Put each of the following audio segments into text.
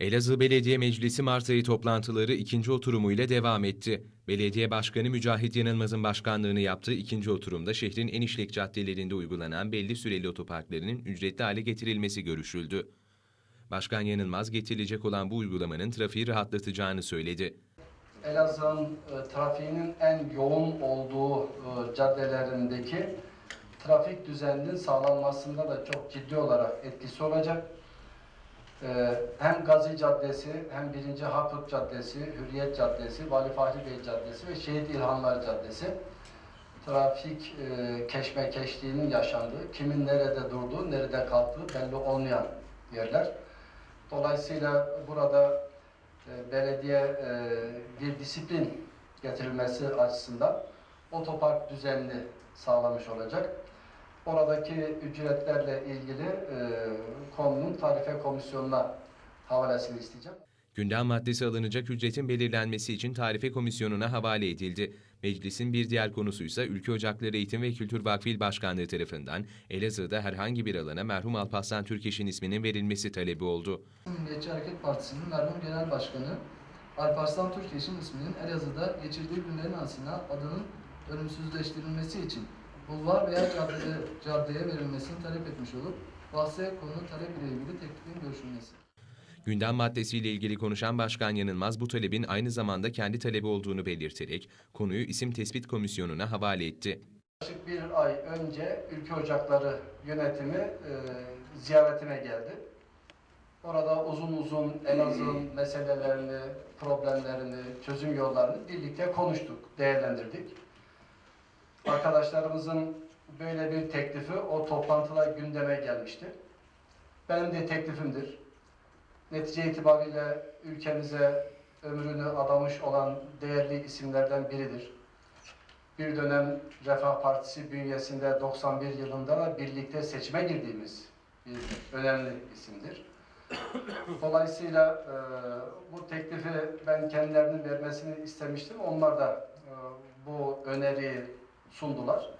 Elazığ Belediye Meclisi Mart ayı toplantıları ikinci oturumuyla devam etti. Belediye Başkanı Mücahit Yanılmaz'ın başkanlığını yaptığı ikinci oturumda şehrin en işlek caddelerinde uygulanan belli süreli otoparklarının ücretli hale getirilmesi görüşüldü. Başkan Yanılmaz getirilecek olan bu uygulamanın trafiği rahatlatacağını söyledi. Elazığ'ın e, trafiğinin en yoğun olduğu e, caddelerindeki trafik düzeninin sağlanmasında da çok ciddi olarak etkisi olacak. E, hem Gazi Caddesi, hem 1. Harput Caddesi, Hürriyet Caddesi, Vali Fahri Bey Caddesi ve Şehit İlhanlar Caddesi trafik e, keşmekeşliğinin yaşandığı, kimin nerede durduğu, nerede kalktığı belli olmayan yerler. Dolayısıyla burada e, belediye e, bir disiplin getirilmesi açısından otopark düzenini sağlamış olacak. Oradaki ücretlerle ilgili e, konunun tarife komisyonuna havalesini isteyeceğim. Gündem maddesi alınacak ücretin belirlenmesi için Tarife Komisyonu'na havale edildi. Meclisin bir diğer konusuysa Ülke Ocakları Eğitim ve Kültür Vakfı İl Başkanlığı tarafından Elazığ'da herhangi bir alana merhum Alparslan Türkeş'in isminin verilmesi talebi oldu. Milliyetçi Hareket Partisi'nin merhum genel başkanı Alparslan Türkeş'in isminin Elazığ'da geçirdiği günlerin anısına adının ölümsüzleştirilmesi için bulvar veya caddede, caddeye verilmesini talep etmiş olup bahse konu talep ile ilgili teklifin görüşülmesi. Gündem maddesiyle ilgili konuşan Başkan Yanılmaz bu talebin aynı zamanda kendi talebi olduğunu belirterek konuyu İsim Tespit Komisyonu'na havale etti. Yaklaşık bir ay önce Ülke Ocakları yönetimi e, ziyaretime geldi. Orada uzun uzun Elazığ'ın meselelerini, problemlerini, çözüm yollarını birlikte konuştuk, değerlendirdik. Arkadaşlarımızın böyle bir teklifi o toplantıda gündeme gelmişti. Benim de teklifimdir. Netice itibariyle ülkemize ömrünü adamış olan değerli isimlerden biridir. Bir dönem Refah Partisi bünyesinde 91 yılında da birlikte seçime girdiğimiz bir önemli isimdir. Dolayısıyla e, bu teklifi ben kendilerinin vermesini istemiştim. Onlar da e, bu öneriyi sundular.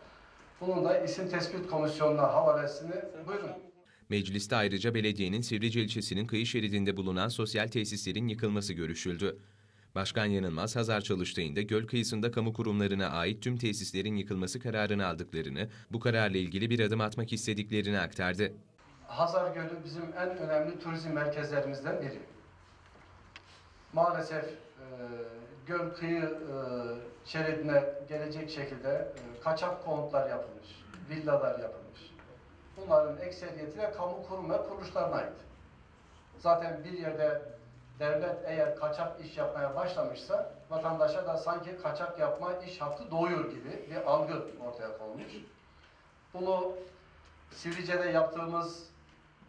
Bunun da isim tespit komisyonuna havalesini buyurun. Mecliste ayrıca belediyenin Sivrice ilçesinin kıyı şeridinde bulunan sosyal tesislerin yıkılması görüşüldü. Başkan Yanılmaz, Hazar çalıştığında göl kıyısında kamu kurumlarına ait tüm tesislerin yıkılması kararını aldıklarını, bu kararla ilgili bir adım atmak istediklerini aktardı. Hazar Gölü bizim en önemli turizm merkezlerimizden biri. Maalesef göl kıyı e, şeridine gelecek şekilde e, kaçak konutlar yapılmış, villalar yapılmış. Bunların ekseriyeti de kamu kurum ve kuruluşlarına ait. Zaten bir yerde devlet eğer kaçak iş yapmaya başlamışsa vatandaşa da sanki kaçak yapma iş hakkı doğuyor gibi bir algı ortaya konmuş. Bunu Sivrice'de yaptığımız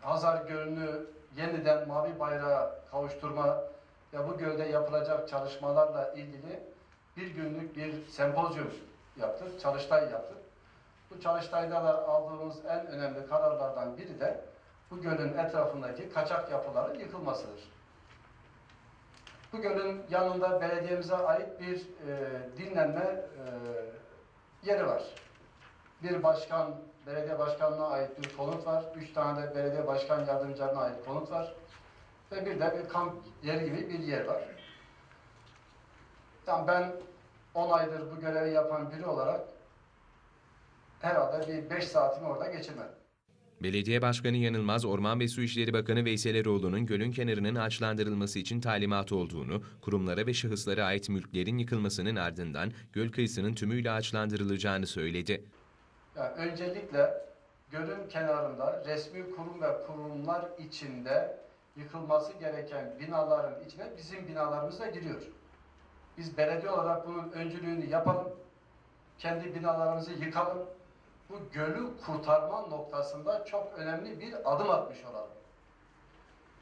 Hazar Gölü'nü yeniden mavi bayrağa kavuşturma ve bu gölde yapılacak çalışmalarla ilgili bir günlük bir sempozyum yaptık, çalıştay yaptık. Bu çalıştayda da aldığımız en önemli kararlardan biri de bu gölün etrafındaki kaçak yapıların yıkılmasıdır. Bu gölün yanında belediyemize ait bir e, dinlenme e, yeri var. Bir başkan, belediye başkanına ait bir konut var. Üç tane de belediye başkan yardımcılarına ait konut var. Ve bir de bir kamp yeri gibi bir yer var. Yani ben 10 aydır bu görevi yapan biri olarak herhalde bir 5 saatimi orada geçirmedim. Belediye Başkanı Yanılmaz, Orman ve Su İşleri Bakanı Veysel Eroğlu'nun gölün kenarının ağaçlandırılması için talimat olduğunu, kurumlara ve şahıslara ait mülklerin yıkılmasının ardından göl kıyısının tümüyle ağaçlandırılacağını söyledi. Yani öncelikle gölün kenarında resmi kurum ve kurumlar içinde yıkılması gereken binaların içine bizim binalarımız da giriyor. Biz belediye olarak bunun öncülüğünü yapalım. Kendi binalarımızı yıkalım. Bu gölü kurtarma noktasında çok önemli bir adım atmış olalım.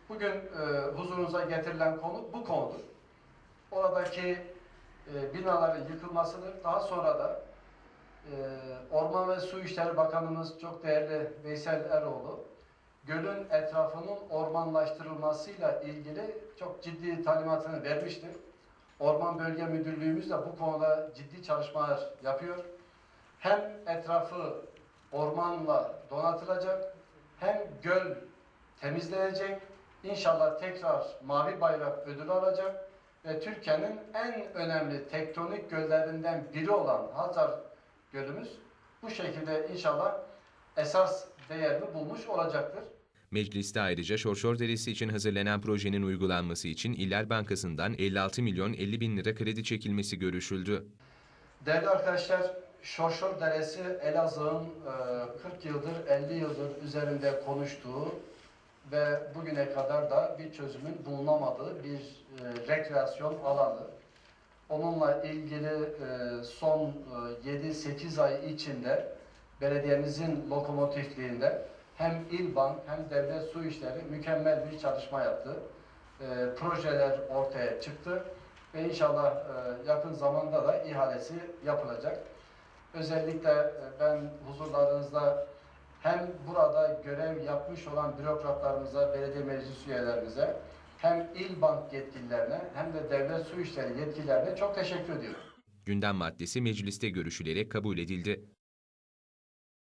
Bugün e, huzurunuza getirilen konu bu konudur. Oradaki e, binaların yıkılmasıdır. Daha sonra da e, Orman ve Su İşleri Bakanımız çok değerli Veysel Eroğlu, gölün etrafının ormanlaştırılmasıyla ilgili çok ciddi talimatını vermiştir. Orman Bölge Müdürlüğümüz de bu konuda ciddi çalışmalar yapıyor. Hem etrafı ormanla donatılacak, hem göl temizlenecek, İnşallah tekrar Mavi Bayrak ödülü alacak ve Türkiye'nin en önemli tektonik göllerinden biri olan Hazar Gölümüz bu şekilde inşallah esas değerini bulmuş olacaktır. Mecliste ayrıca Şorşor Deresi için hazırlanan projenin uygulanması için İller Bankası'ndan 56 milyon 50 bin lira kredi çekilmesi görüşüldü. Değerli arkadaşlar, Şorşor Deresi Elazığ'ın e, 40 yıldır, 50 yıldır üzerinde konuştuğu ve bugüne kadar da bir çözümün bulunamadığı bir e, rekreasyon alanı. Onunla ilgili e, son e, 7-8 ay içinde belediyemizin lokomotifliğinde hem İl Bank hem Devlet Su İşleri mükemmel bir çalışma yaptı. E, projeler ortaya çıktı ve inşallah e, yakın zamanda da ihalesi yapılacak. Özellikle e, ben huzurlarınızda hem burada görev yapmış olan bürokratlarımıza, belediye meclis üyelerimize, hem İl Bank yetkililerine hem de Devlet Su İşleri yetkililerine çok teşekkür ediyorum. Gündem maddesi mecliste görüşülerek kabul edildi.